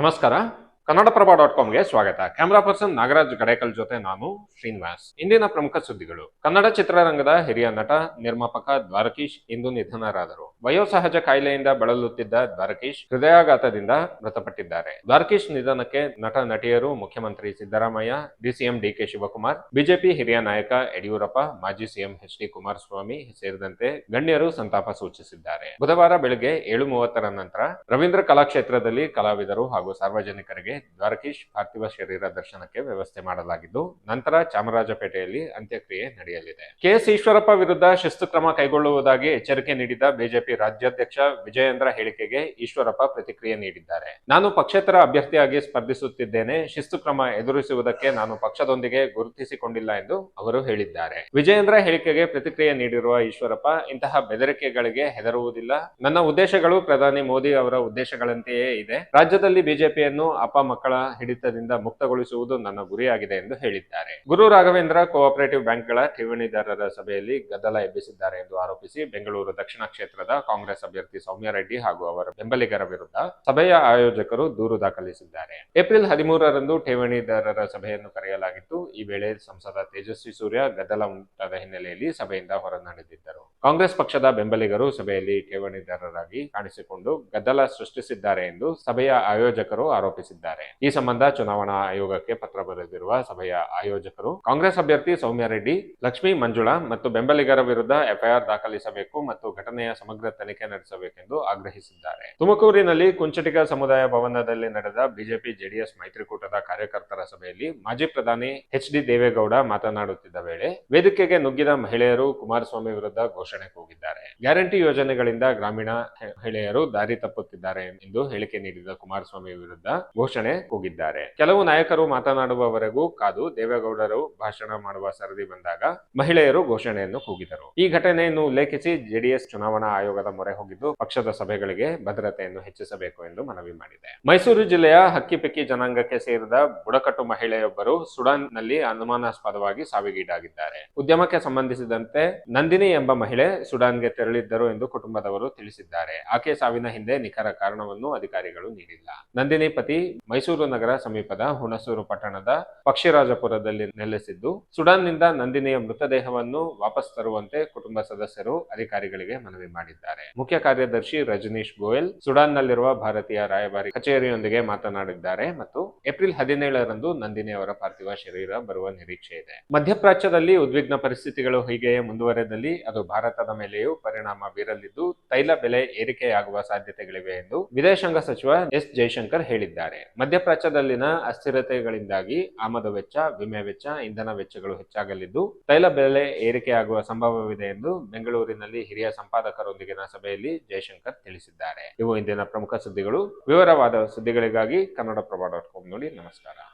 ನಮಸ್ಕಾರ. ಕನ್ನಡಪ್ರಭ ಡಾಟ್ ಕಾಮ್ಗೆ ಸ್ವಾಗತ. Camera person Nagaraj Gadekal ಜೊತೆ ನಾನು ಶ್ರೀನಿವಾಸ್. ಇಂದಿನ ಪ್ರಮುಖ ಸುದ್ದಿಗಳು. ಕನ್ನಡ ಚಿತ್ರರಂಗದ ಹಿರಿಯ ನಟ, ನಿರ್ಮಾಪಕ ದ್ವಾರಕೀಶ್ ಇಂದು ನಿಧನರಾದರು. ವಯೋಸಹಜ ಕಾಯಿಲೆಯಿಂದ ಬಳಲುತ್ತಿದ್ದ ದ್ವಾರಕೀಶ್ ಹೃದಯಾಘಾತದಿಂದ ಮೃತಪಟ್ಟಿದ್ದಾರೆ. ದ್ವಾರಕೀಶ್ ನಿಧನಕ್ಕೆ ನಟ, ನಟಿಯರು ಮುಖ್ಯಮಂತ್ರಿ Siddaramaiah DCM DK Shivakumar, BJP ಹಿರಿಯ ನಾಯಕ ಯಡಿಯೂರಪ್ಪ, ಮಾಜಿ ಸಿಎಂ ಎಚ್ ಡಿ ಕುಮಾರಸ್ವಾಮಿ ಸೇರಿದಂತೆ ಗಣ್ಯರು ಸಂತಾಪ ಸೂಚಿಸಿದ್ದಾರೆ. ಬುಧವಾರ ಬೆಳಗ್ಗೆ ಏಳು ಮೂವತ್ತರ ನಂತರ ರವೀಂದ್ರ ಕಲಾಕ್ಷೇತ್ರದಲ್ಲಿ ಕಲಾವಿದರು ಹಾಗೂ ಸಾರ್ವಜನಿಕರಿಗೆ ದ್ವಾರಕೀಶ್ ಪಾರ್ಥಿವ ಶರೀರ ದರ್ಶನಕ್ಕೆ ವ್ಯವಸ್ಥೆ ಮಾಡಲಾಗಿದ್ದು, ನಂತರ ಚಾಮರಾಜಪೇಟೆಯಲ್ಲಿ ಅಂತ್ಯಕ್ರಿಯೆ ನಡೆಯಲಿದೆ. ಕೆಎಸ್ ಈಶ್ವರಪ್ಪ ವಿರುದ್ಧ ಶಿಸ್ತು ಕ್ರಮ ಕೈಗೊಳ್ಳುವುದಾಗಿ ಎಚ್ಚರಿಕೆ ನೀಡಿದ ಬಿಜೆಪಿ ರಾಜ್ಯಾಧ್ಯಕ್ಷ ವಿಜಯೇಂದ್ರ ಹೇಳಿಕೆಗೆ ಈಶ್ವರಪ್ಪ ಪ್ರತಿಕ್ರಿಯೆ ನೀಡಿದ್ದಾರೆ. ನಾನು ಪಕ್ಷೇತರ ಅಭ್ಯರ್ಥಿಯಾಗಿ ಸ್ಪರ್ಧಿಸುತ್ತಿದ್ದೇನೆ. ಶಿಸ್ತು ಕ್ರಮ ಎದುರಿಸುವುದಕ್ಕೆ ನಾನು ಪಕ್ಷದೊಂದಿಗೆ ಗುರುತಿಸಿಕೊಂಡಿಲ್ಲ ಎಂದು ಅವರು ಹೇಳಿದ್ದಾರೆ. ವಿಜಯೇಂದ್ರ ಹೇಳಿಕೆಗೆ ಪ್ರತಿಕ್ರಿಯೆ ನೀಡಿರುವ ಈಶ್ವರಪ್ಪ, ಇಂತಹ ಬೆದರಿಕೆಗಳಿಗೆ ಹೆದರುವುದಿಲ್ಲ. ನನ್ನ ಉದ್ದೇಶಗಳು ಪ್ರಧಾನಿ ಮೋದಿ ಅವರ ಉದ್ದೇಶಗಳಂತೆಯೇ ಇದೆ. ರಾಜ್ಯದಲ್ಲಿ ಬಿಜೆಪಿಯನ್ನು ಅಪ್ಪ ಮಕ್ಕಳ ಹಿಡಿತದಿಂದ ಮುಕ್ತಗೊಳಿಸುವುದು ನನ್ನ ಗುರಿಯಾಗಿದೆ ಎಂದು ಹೇಳಿದ್ದಾರೆ. ಗುರು ರಾಘವೇಂದ್ರ ಕೋಆಪರೇಟಿವ್ ಬ್ಯಾಂಕ್ಗಳ ಠೇವಣಿದಾರರ ಸಭೆಯಲ್ಲಿ ಗದ್ದಲ ಎಬ್ಬಿಸಿದ್ದಾರೆ ಎಂದು ಆರೋಪಿಸಿ ಬೆಂಗಳೂರು ದಕ್ಷಿಣ ಕ್ಷೇತ್ರದ ಕಾಂಗ್ರೆಸ್ ಅಭ್ಯರ್ಥಿ ಸೌಮ್ಯ ರೆಡ್ಡಿ ಹಾಗೂ ಅವರ ಬೆಂಬಲಿಗರ ವಿರುದ್ಧ ಸಭೆಯ ಆಯೋಜಕರು ದೂರು ದಾಖಲಿಸಿದ್ದಾರೆ. ಏಪ್ರಿಲ್ ಹದಿಮೂರರಂದು ಠೇವಣಿದಾರರ ಸಭೆಯನ್ನು ಕರೆಯಲಾಗಿತ್ತು. ಈ ವೇಳೆ ಸಂಸದ ತೇಜಸ್ವಿ ಸೂರ್ಯ ಗದ್ದಲ ಉಂಟಾದ ಹಿನ್ನೆಲೆಯಲ್ಲಿ ಸಭೆಯಿಂದ ಹೊರ ನಡೆದಿದ್ದರು ಕಾಂಗ್ರೆಸ್ ಪಕ್ಷದ ಬೆಂಬಲಿಗರು ಸಭೆಯಲ್ಲಿ ಠೇವಣಿದಾರರಾಗಿ ಕಾಣಿಸಿಕೊಂಡು ಗದ್ದಲ ಸೃಷ್ಟಿಸಿದ್ದಾರೆ ಎಂದು ಸಭೆಯ ಆಯೋಜಕರು ಆರೋಪಿಸಿದ್ದಾರೆ. ಈ ಸಂಬಂಧ ಚುನಾವಣಾ ಆಯೋಗಕ್ಕೆ ಪತ್ರ ಬರೆದಿರುವ ಸಭೆಯ ಆಯೋಜಕರು ಕಾಂಗ್ರೆಸ್ ಅಭ್ಯರ್ಥಿ ಸೌಮ್ಯ ರೆಡ್ಡಿ, ಲಕ್ಷ್ಮೀ ಮಂಜುಳಾ ಮತ್ತು ಬೆಂಬಲಿಗರ ವಿರುದ್ಧ ಎಫ್ಐಆರ್ ದಾಖಲಿಸಬೇಕು ಮತ್ತು ಘಟನೆಯ ಸಮಗ್ರ ತನಿಖೆ ನಡೆಸಬೇಕೆಂದು ಆಗ್ರಹಿಸಿದ್ದಾರೆ. ತುಮಕೂರಿನಲ್ಲಿ ಕುಂಚಟಿಗ ಸಮುದಾಯ ಭವನದಲ್ಲಿ ನಡೆದ ಬಿಜೆಪಿ ಜೆಡಿಎಸ್ ಮೈತ್ರಿಕೂಟದ ಕಾರ್ಯಕರ್ತರ ಸಭೆಯಲ್ಲಿ ಮಾಜಿ ಪ್ರಧಾನಿ ಎಚ್ ಡಿ ದೇವೇಗೌಡ ಮಾತನಾಡುತ್ತಿದ್ದ ವೇಳೆ ವೇದಿಕೆಗೆ ನುಗ್ಗಿದ ಮಹಿಳೆಯರು ಕುಮಾರಸ್ವಾಮಿ ವಿರುದ್ಧ ಘೋಷಣೆ ಕೂಗಿದ್ದಾರೆ. ಗ್ಯಾರಂಟಿ ಯೋಜನೆಗಳಿಂದ ಗ್ರಾಮೀಣ ಮಹಿಳೆಯರು ದಾರಿ ತಪ್ಪುತ್ತಿದ್ದಾರೆ ಎಂದು ಹೇಳಿಕೆ ನೀಡಿದ ಕುಮಾರಸ್ವಾಮಿ ವಿರುದ್ಧ ಘೋಷಣೆ ಕೂಗಿದ್ದಾರೆ. ಕೆಲವು ನಾಯಕರು ಮಾತನಾಡುವವರೆಗೂ ಕಾದು ದೇವೇಗೌಡರು ಭಾಷಣ ಮಾಡುವ ಸರದಿ ಬಂದಾಗ ಮಹಿಳೆಯರು ಘೋಷಣೆಯನ್ನು ಕೂಗಿದರು. ಈ ಘಟನೆಯನ್ನು ಉಲ್ಲೇಖಿಸಿ ಜೆಡಿಎಸ್ ಚುನಾವಣಾ ಆಯೋಗದ ಮೊರೆ ಹೋಗಿದ್ದು ಪಕ್ಷದ ಸಭೆಗಳಿಗೆ ಭದ್ರತೆಯನ್ನು ಹೆಚ್ಚಿಸಬೇಕು ಎಂದು ಮನವಿ ಮಾಡಿದೆ. ಮೈಸೂರು ಜಿಲ್ಲೆಯ ಹಕ್ಕಿಪಿಕ್ಕಿ ಜನಾಂಗಕ್ಕೆ ಸೇರಿದ ಬುಡಕಟ್ಟು ಮಹಿಳೆಯೊಬ್ಬರು ಸುಡಾನ್ನಲ್ಲಿ ಅನುಮಾನಾಸ್ಪದವಾಗಿ ಸಾವಿಗೀಡಾಗಿದ್ದಾರೆ. ಉದ್ಯಮಕ್ಕೆ ಸಂಬಂಧಿಸಿದಂತೆ ನಂದಿನಿ ಎಂಬ ಮಹಿಳೆ ಸುಡಾನ್ಗೆ ತೆರಳಿದ್ದರು ಎಂದು ಕುಟುಂಬದವರು ತಿಳಿಸಿದ್ದಾರೆ. ಆಕೆ ಸಾವಿನ ಹಿಂದೆ ನಿಖರ ಕಾರಣವನ್ನು ಅಧಿಕಾರಿಗಳು ನೀಡಿಲ್ಲ. ನಂದಿನಿ ಪತಿ ಮೈಸೂರು ನಗರ ಸಮೀಪದ ಹುಣಸೂರು ಪಟ್ಟಣದ ಪಕ್ಷಿರಾಜಪುರದಲ್ಲಿ ನೆಲೆಸಿದ್ದು, ಸುಡಾನ್ನಿಂದ ನಂದಿನಿಯ ಮೃತದೇಹವನ್ನು ವಾಪಸ್ ತರುವಂತೆ ಕುಟುಂಬ ಸದಸ್ಯರು ಅಧಿಕಾರಿಗಳಿಗೆ ಮನವಿ ಮಾಡಿದ್ದಾರೆ. ಮುಖ್ಯ ಕಾರ್ಯದರ್ಶಿ ರಜನೀಶ್ ಗೋಯಲ್ ಸುಡಾನ್ನಲ್ಲಿರುವ ಭಾರತೀಯ ರಾಯಭಾರಿ ಕಚೇರಿಯೊಂದಿಗೆ ಮಾತನಾಡಿದ್ದಾರೆ ಮತ್ತು ಏಪ್ರಿಲ್ ಹದಿನೇಳರಂದು ನಂದಿನಿ ಅವರ ಪಾರ್ಥಿವ ಶರೀರ ಬರುವ ನಿರೀಕ್ಷೆ ಇದೆ. ಮಧ್ಯಪ್ರಾಚ್ಯದಲ್ಲಿ ಉದ್ವಿಗ್ನ ಪರಿಸ್ಥಿತಿಗಳು ಹೀಗೆಯೇ ಮುಂದುವರೆದಲ್ಲಿ ಅದು ಭಾರತದ ಮೇಲೆಯೂ ಪರಿಣಾಮ ಬೀರಲಿದ್ದು, ತೈಲ ಬೆಲೆ ಏರಿಕೆಯಾಗುವ ಸಾಧ್ಯತೆಗಳಿವೆ ಎಂದು ವಿದೇಶಾಂಗ ಸಚಿವ ಎಸ್ ಜೈಶಂಕರ್ ಹೇಳಿದ್ದಾರೆ. ಮಧ್ಯಪ್ರಾಚ್ಯದಲ್ಲಿನ ಅಸ್ಥಿರತೆಗಳಿಂದಾಗಿ ಆಮದು ವೆಚ್ಚ, ವಿಮೆ ವೆಚ್ಚ, ಇಂಧನ ವೆಚ್ಚಗಳು ಹೆಚ್ಚಾಗಲಿದ್ದು, ತೈಲ ಬೆಲೆ ಏರಿಕೆಯಾಗುವ ಸಂಭವವಿದೆ ಎಂದು ಬೆಂಗಳೂರಿನಲ್ಲಿ ಹಿರಿಯ ಸಂಪಾದಕರೊಂದಿಗಿನ ಸಭೆಯಲ್ಲಿ ಜೈಶಂಕರ್ ತಿಳಿಸಿದ್ದಾರೆ. ಇವು ಇಂದಿನ ಪ್ರಮುಖ ಸುದ್ದಿಗಳು. ವಿವರವಾದ ಸುದ್ದಿಗಳಿಗಾಗಿ ಕನ್ನಡಪ್ರಭ ಡಾಟ್ ಕಾಮ್ ನೋಡಿ ನಮಸ್ಕಾರ.